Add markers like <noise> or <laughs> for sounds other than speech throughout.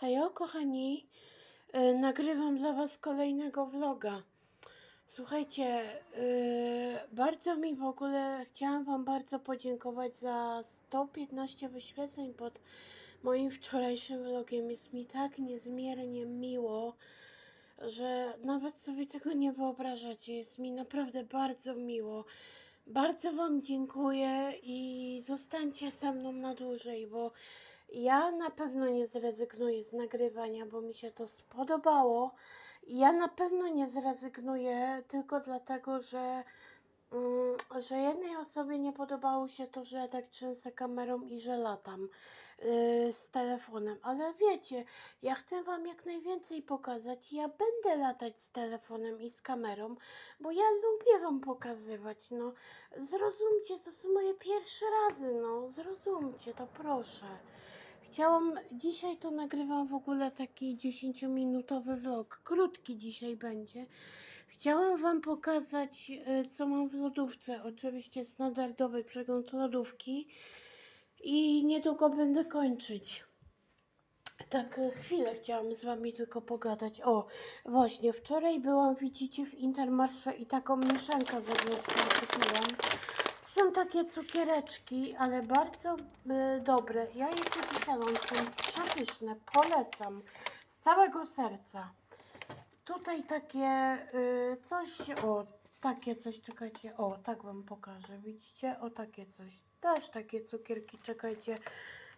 Hejo, kochani, y, nagrywam dla Was kolejnego vloga. Słuchajcie, y, bardzo mi w ogóle, chciałam Wam bardzo podziękować za 115 wyświetleń pod moim wczorajszym vlogiem. Jest mi tak niezmiernie miło, że nawet sobie tego nie wyobrażacie. Jest mi naprawdę bardzo miło. Bardzo Wam dziękuję i zostańcie ze mną na dłużej, bo ja na pewno nie zrezygnuję z nagrywania, bo mi się to spodobało. Ja na pewno nie zrezygnuję tylko dlatego, że, mm, że jednej osobie nie podobało się to, że ja tak trzęsę kamerą i że latam yy, z telefonem. Ale wiecie, ja chcę Wam jak najwięcej pokazać. Ja będę latać z telefonem i z kamerą, bo ja lubię Wam pokazywać. No, zrozumcie, to są moje pierwsze razy. No, zrozumcie to, proszę. Chciałam, dzisiaj to nagrywam w ogóle taki 10-minutowy vlog, krótki dzisiaj będzie. Chciałam Wam pokazać, y, co mam w lodówce. Oczywiście standardowy przegląd lodówki i niedługo będę kończyć. Tak, y, chwilę chciałam z Wami tylko pogadać. O, właśnie, wczoraj byłam, widzicie, w Intermarsze i taką mieszankę wewnętrzną kupiłam. Są takie cukiereczki, ale bardzo y, dobre. Ja je kupiłam, są przepyszne, polecam z całego serca. Tutaj takie y, coś, o, takie coś, czekajcie, o, tak Wam pokażę, widzicie, o, takie coś. Też takie cukierki, czekajcie,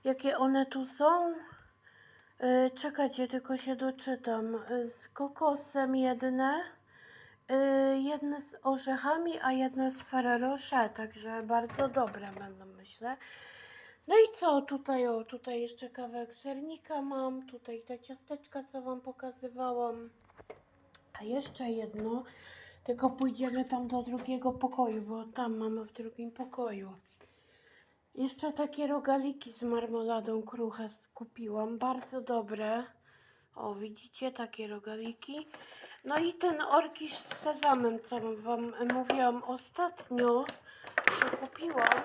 jakie one tu są. Y, czekajcie, tylko się doczytam. Y, z kokosem jedne. Y, jedne z orzechami, a jedne z Rocher, także bardzo dobre będą, myślę. No i co, tutaj o, tutaj jeszcze kawałek sernika mam, tutaj te ciasteczka, co Wam pokazywałam. A jeszcze jedno, tylko pójdziemy tam do drugiego pokoju, bo tam mamy w drugim pokoju. Jeszcze takie rogaliki z marmoladą kruche kupiłam, bardzo dobre. O, widzicie, takie rogaliki. No i ten orkisz z sezamem, co wam mówiłam ostatnio, że kupiłam.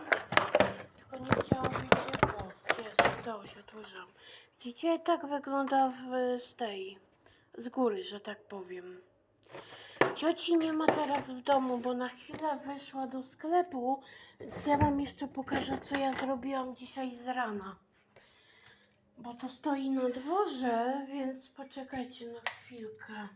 Tylko nie chciałam, wiecie, o, jest, udało się, otworzyłam. Widzicie, tak wygląda w, z tej, z góry, że tak powiem. Cioci nie ma teraz w domu, bo na chwilę wyszła do sklepu, więc ja wam jeszcze pokażę, co ja zrobiłam dzisiaj z rana. Bo to stoi na dworze, więc poczekajcie na chwilkę.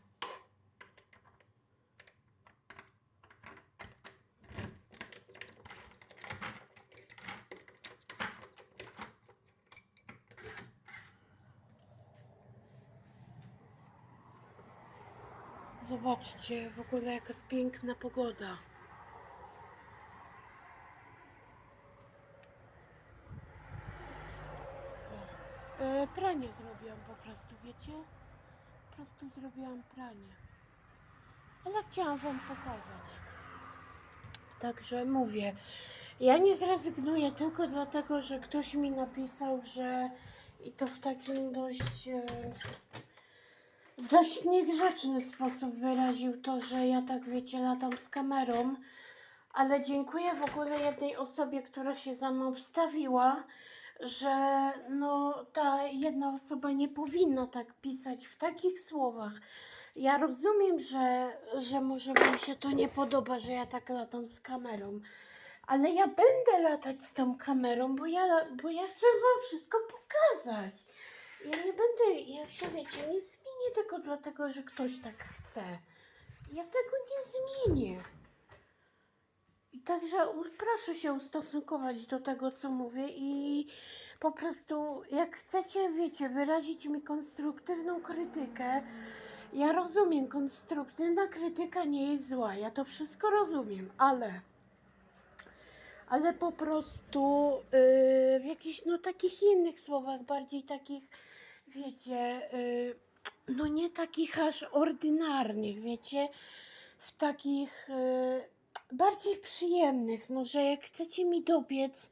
Zobaczcie, w ogóle jaka jest piękna pogoda. E, pranie zrobiłam po prostu, wiecie? Po prostu zrobiłam pranie. Ale chciałam wam pokazać. Także mówię, ja nie zrezygnuję tylko dlatego, że ktoś mi napisał, że i to w takim dość, e, w dość niegrzeczny sposób wyraził to, że ja tak wiecie, latam z kamerą. Ale dziękuję w ogóle jednej osobie, która się za mną wstawiła, że no ta jedna osoba nie powinna tak pisać w takich słowach. Ja rozumiem, że, że może wam się to nie podoba, że ja tak latam z kamerą, ale ja będę latać z tą kamerą, bo ja, bo ja chcę wam wszystko pokazać. Ja nie będę, ja się wiecie, nie zmienię tylko dlatego, że ktoś tak chce. Ja tego nie zmienię. I także proszę się ustosunkować do tego, co mówię i po prostu jak chcecie, wiecie, wyrazić mi konstruktywną krytykę, ja rozumiem, konstruktywna krytyka nie jest zła, ja to wszystko rozumiem, ale ale po prostu yy, w jakichś no takich innych słowach, bardziej takich, wiecie, yy, no nie takich aż ordynarnych, wiecie, w takich yy, bardziej przyjemnych, no że jak chcecie mi dopiec,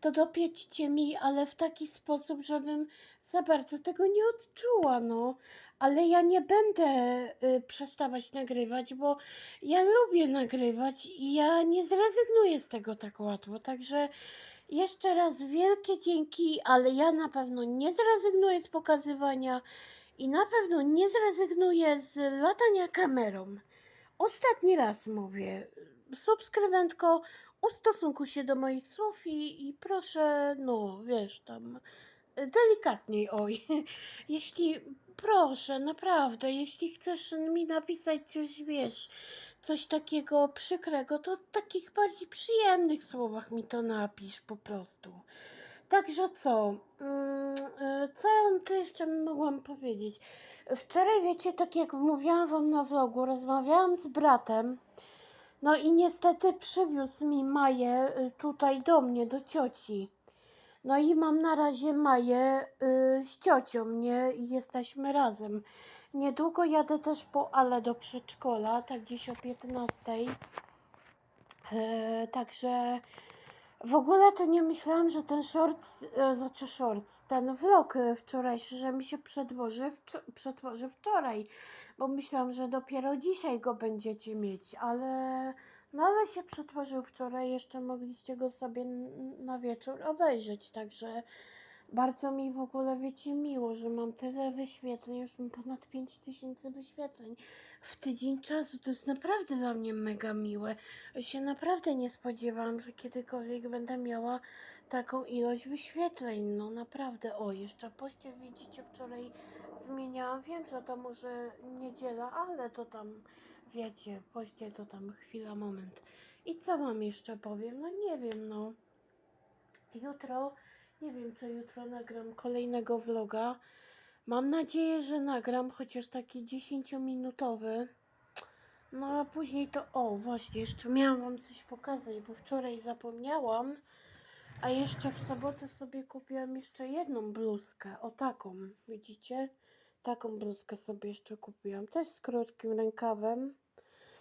to dopieczcie mi, ale w taki sposób, żebym za bardzo tego nie odczuła, no. Ale ja nie będę y, przestawać nagrywać, bo ja lubię nagrywać i ja nie zrezygnuję z tego tak łatwo. Także Jeszcze raz wielkie dzięki, ale ja na pewno nie zrezygnuję z pokazywania i na pewno nie zrezygnuję z latania kamerą. Ostatni raz mówię, subskrybentko, ustosunkuj się do moich słów i, i proszę, no wiesz, tam delikatniej, oj. <laughs> Jeśli, proszę, naprawdę, jeśli chcesz mi napisać coś, wiesz, coś takiego przykrego, to w takich bardziej przyjemnych słowach mi to napisz po prostu. Także co? Mm, e, Co ja tu jeszcze mogłam powiedzieć? Wczoraj, wiecie, tak jak mówiłam wam na vlogu, rozmawiałam z bratem. No i niestety przywiózł mi Maję y, tutaj do mnie, do cioci. No i mam na razie Maję y, z ciocią, nie? I jesteśmy razem. Niedługo jadę też po Ale do przedszkola, tak gdzieś o 15. E, także w ogóle to nie myślałam, że ten shorts, e, znaczy shorts, ten vlog e, wczorajszy, że mi się przedłoży, wczo- wczoraj, bo myślałam, że dopiero dzisiaj go będziecie mieć, ale no ale się przedłożył wczoraj, jeszcze mogliście go sobie na wieczór obejrzeć, także bardzo mi w ogóle wiecie miło, że mam tyle wyświetleń, już mam ponad 5000 wyświetleń w tydzień czasu, to jest naprawdę dla mnie mega miłe. Się naprawdę nie spodziewałam, że kiedykolwiek będę miała taką ilość wyświetleń. No naprawdę. O, jeszcze poście widzicie, wczoraj zmieniałam. Wiem, że to może niedziela, ale to tam, wiecie, poście to tam chwila, moment. I co wam jeszcze powiem? No nie wiem, no. Jutro, nie wiem, czy jutro nagram kolejnego vloga. Mam nadzieję, że nagram chociaż taki 10-minutowy. No a później to, o właśnie, jeszcze miałam wam coś pokazać, bo wczoraj zapomniałam, a jeszcze w sobotę sobie kupiłam jeszcze jedną bluzkę, o taką, widzicie? Taką bluzkę sobie jeszcze kupiłam, też z krótkim rękawem.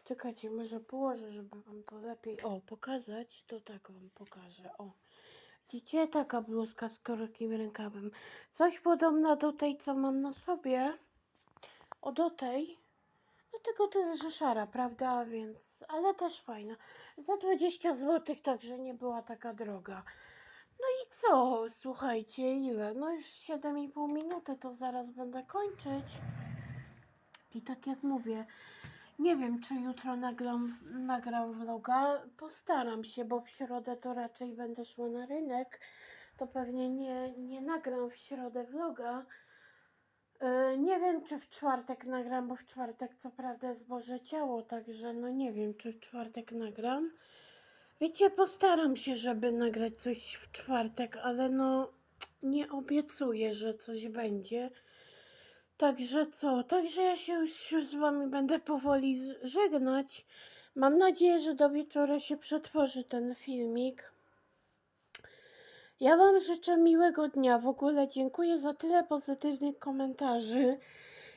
Czekajcie, może położę, żeby wam to lepiej, o, pokazać, to tak wam pokażę, o. Widzicie? Taka bluzka z krótkim rękawem. Coś podobna do tej, co mam na sobie. O, do tej. No tylko to jest szara, prawda? Więc, ale też fajna. Za 20 zł, także nie była taka droga. No i co? Słuchajcie, ile? No już 7,5 minuty, to zaraz będę kończyć. I tak jak mówię, nie wiem, czy jutro nagram, nagram vloga. Postaram się, bo w środę to raczej będę szła na rynek. To pewnie nie, nie nagram w środę vloga. Yy, nie wiem, czy w czwartek nagram, bo w czwartek co prawda jest Boże Ciało, także no nie wiem, czy w czwartek nagram. Wiecie, postaram się, żeby nagrać coś w czwartek, ale no nie obiecuję, że coś będzie. Także co? Także ja się już z wami będę powoli żegnać. Mam nadzieję, że do wieczora się przetworzy ten filmik. Ja Wam życzę miłego dnia. W ogóle dziękuję za tyle pozytywnych komentarzy.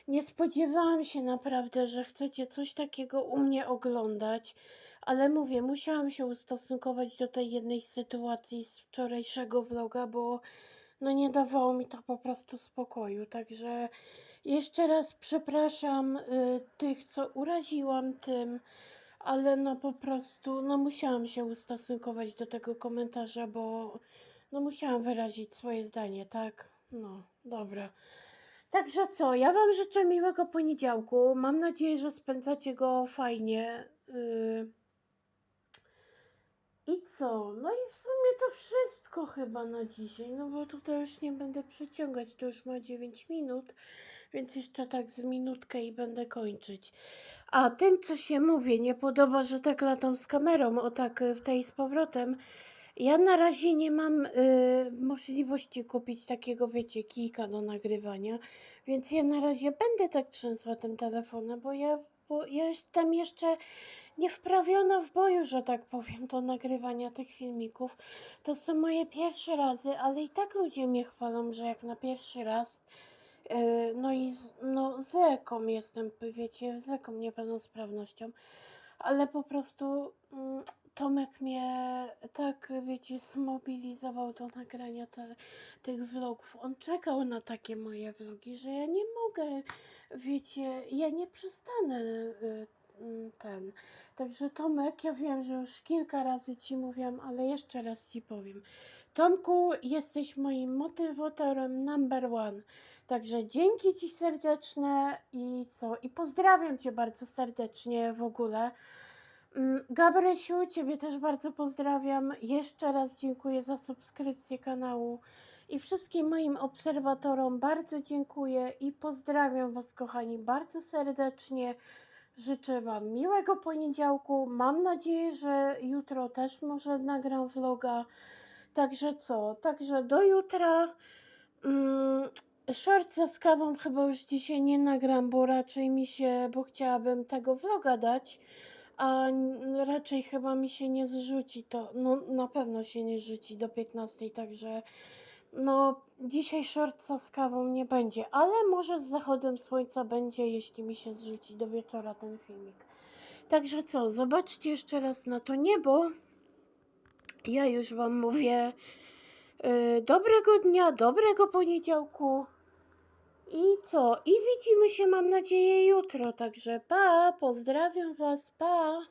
Nie spodziewałam się naprawdę, że chcecie coś takiego u mnie oglądać, ale mówię, musiałam się ustosunkować do tej jednej sytuacji z wczorajszego vloga, bo no nie dawało mi to po prostu spokoju. Także jeszcze raz przepraszam y, tych, co uraziłam tym, ale no po prostu no musiałam się ustosunkować do tego komentarza, bo no musiałam wyrazić swoje zdanie, tak? No, dobra. Także co, ja Wam życzę miłego poniedziałku. Mam nadzieję, że spędzacie go fajnie. Yy. I co? No i w sumie to wszystko chyba na dzisiaj, no bo tutaj już nie będę przeciągać, to już ma 9 minut, więc jeszcze tak z minutkę i będę kończyć. A tym, co się mówię, nie podoba, że tak latam z kamerą, o tak y, w tej z powrotem. Ja na razie nie mam y, możliwości kupić takiego, wiecie, kijka do nagrywania, więc ja na razie będę tak trzęsła tym telefonem, bo ja, bo ja jestem jeszcze niewprawiona w boju, że tak powiem, do nagrywania tych filmików. To są moje pierwsze razy, ale i tak ludzie mnie chwalą, że jak na pierwszy raz. Yy, no i z, no, z leką jestem, wiecie, z leką niepełnosprawnością, ale po prostu mm, Tomek mnie tak, wiecie, zmobilizował do nagrania te, tych vlogów. On czekał na takie moje vlogi, że ja nie mogę, wiecie, ja nie przestanę y, mm, ten. Także Tomek, ja wiem, że już kilka razy Ci mówiłam, ale jeszcze raz Ci powiem. Tomku, jesteś moim motywatorem number one. Także dzięki Ci serdeczne i co? I pozdrawiam Cię bardzo serdecznie w ogóle. Mm, Gabrysiu, Ciebie też bardzo pozdrawiam. Jeszcze raz dziękuję za subskrypcję kanału. I wszystkim moim obserwatorom bardzo dziękuję i pozdrawiam Was, kochani, bardzo serdecznie. Życzę Wam miłego poniedziałku. Mam nadzieję, że jutro też może nagram vloga. Także co? Także do jutra. Mm, Shortsa z kawą chyba już dzisiaj nie nagram, bo raczej mi się, bo chciałabym tego vloga dać, a raczej chyba mi się nie zrzuci to, no na pewno się nie rzuci do 15, także no dzisiaj shortsa z kawą nie będzie, ale może z zachodem słońca będzie, jeśli mi się zrzuci do wieczora ten filmik. Także co, zobaczcie jeszcze raz na to niebo. Ja już Wam mówię yy, dobrego dnia, dobrego poniedziałku. I co? I widzimy się, mam nadzieję, jutro. Także pa, pozdrawiam Was, pa.